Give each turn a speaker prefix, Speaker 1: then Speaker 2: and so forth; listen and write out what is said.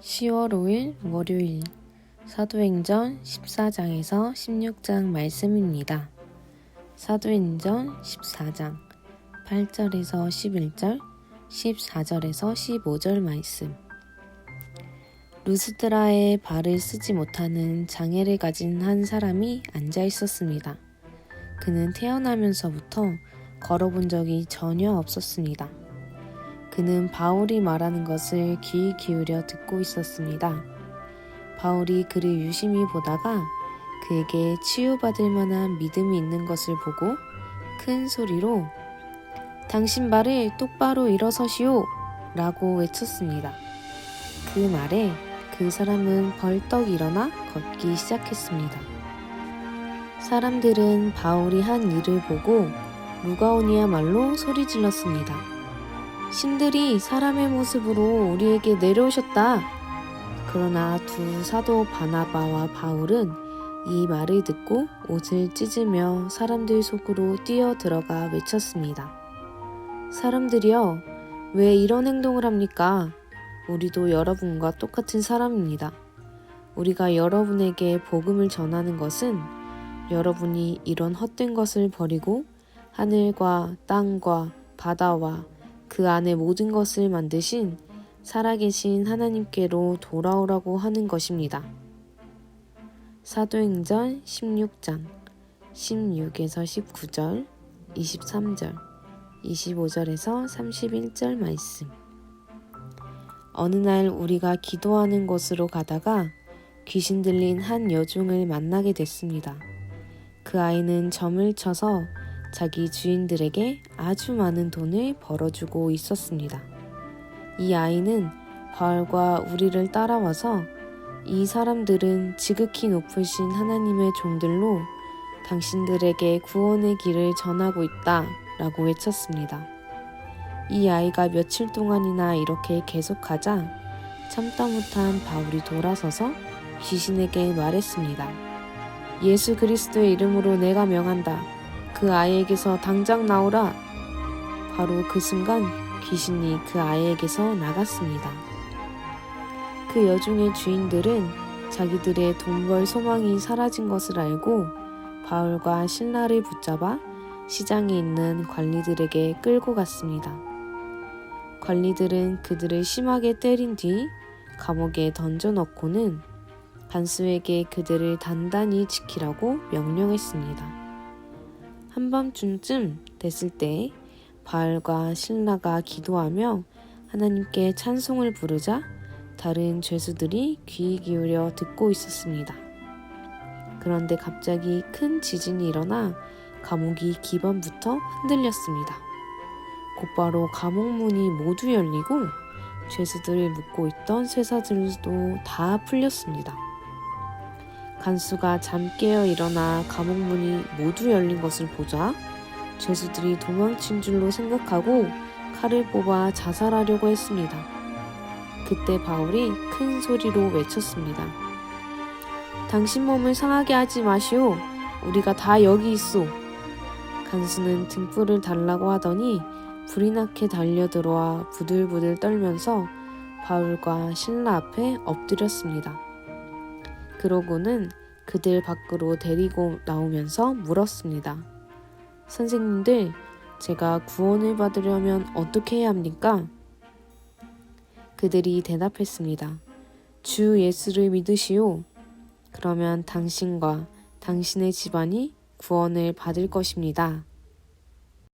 Speaker 1: 10월 5일 월요일 사도행전 14장에서 16장 말씀입니다. 사도행전 14장 8절에서 11절, 14절에서 15절 말씀. 루스드라에 발을 쓰지 못하는 장애를 가진 한 사람이 앉아 있었습니다. 그는 태어나면서부터 걸어본 적이 전혀 없었습니다. 그는 바울이 말하는 것을 귀 기울여 듣고 있었습니다. 바울이 그를 유심히 보다가 그에게 치유받을 만한 믿음이 있는 것을 보고 큰 소리로 당신 발을 똑바로 일어서시오! 라고 외쳤습니다. 그 말에 그 사람은 벌떡 일어나 걷기 시작했습니다. 사람들은 바울이 한 일을 보고 루가오니아 말로 소리 질렀습니다. 신들이 사람의 모습으로 우리에게 내려오셨다. 그러나 두 사도 바나바와 바울은 이 말을 듣고 옷을 찢으며 사람들 속으로 뛰어 들어가 외쳤습니다. 사람들이여, 왜 이런 행동을 합니까? 우리도 여러분과 똑같은 사람입니다. 우리가 여러분에게 복음을 전하는 것은 여러분이 이런 헛된 것을 버리고 하늘과 땅과 바다와 그 안에 모든 것을 만드신 살아계신 하나님께로 돌아오라고 하는 것입니다. 사도행전 16장 16에서 19절, 23절, 25절에서 31절 말씀. 어느 날 우리가 기도하는 곳으로 가다가 귀신 들린 한 여종을 만나게 됐습니다. 그 아이는 점을 쳐서 자기 주인들에게 아주 많은 돈을 벌어주고 있었습니다. 이 아이는 바울과 우리를 따라와서 이 사람들은 지극히 높으신 하나님의 종들로 당신들에게 구원의 길을 전하고 있다 라고 외쳤습니다. 이 아이가 며칠 동안이나 이렇게 계속하자 참다 못한 바울이 돌아서서 귀신에게 말했습니다. 예수 그리스도의 이름으로 내가 명한다. 그 아이에게서 당장 나오라. 바로 그 순간 귀신이 그 아이에게서 나갔습니다. 그 여중의 주인들은 자기들의 돈 벌 소망이 사라진 것을 알고 바울과 신라를 붙잡아 시장에 있는 관리들에게 끌고 갔습니다. 관리들은 그들을 심하게 때린 뒤 감옥에 던져넣고는 간수에게 그들을 단단히 지키라고 명령했습니다. 한밤중쯤 됐을 때 바알과 신라가 기도하며 하나님께 찬송을 부르자 다른 죄수들이 귀 기울여 듣고 있었습니다. 그런데 갑자기 큰 지진이 일어나 감옥이 기반부터 흔들렸습니다. 곧바로 감옥 문이 모두 열리고 죄수들을 묶고 있던 쇠사들도 다 풀렸습니다. 간수가 잠 깨어 일어나 감옥 문이 모두 열린 것을 보자 죄수들이 도망친 줄로 생각하고 칼을 뽑아 자살하려고 했습니다. 그때 바울이 큰 소리로 외쳤습니다. 당신 몸을 상하게 하지 마시오. 우리가 다 여기 있소. 간수는 등불을 달라고 하더니 불이 나게 달려들어와 부들부들 떨면서 바울과 신라 앞에 엎드렸습니다. 그러고는 그들 밖으로 데리고 나오면서 물었습니다. 선생님들, 제가 구원을 받으려면 어떻게 해야 합니까? 그들이 대답했습니다. 주 예수를 믿으시오. 그러면 당신과 당신의 집안이 구원을 받을 것입니다.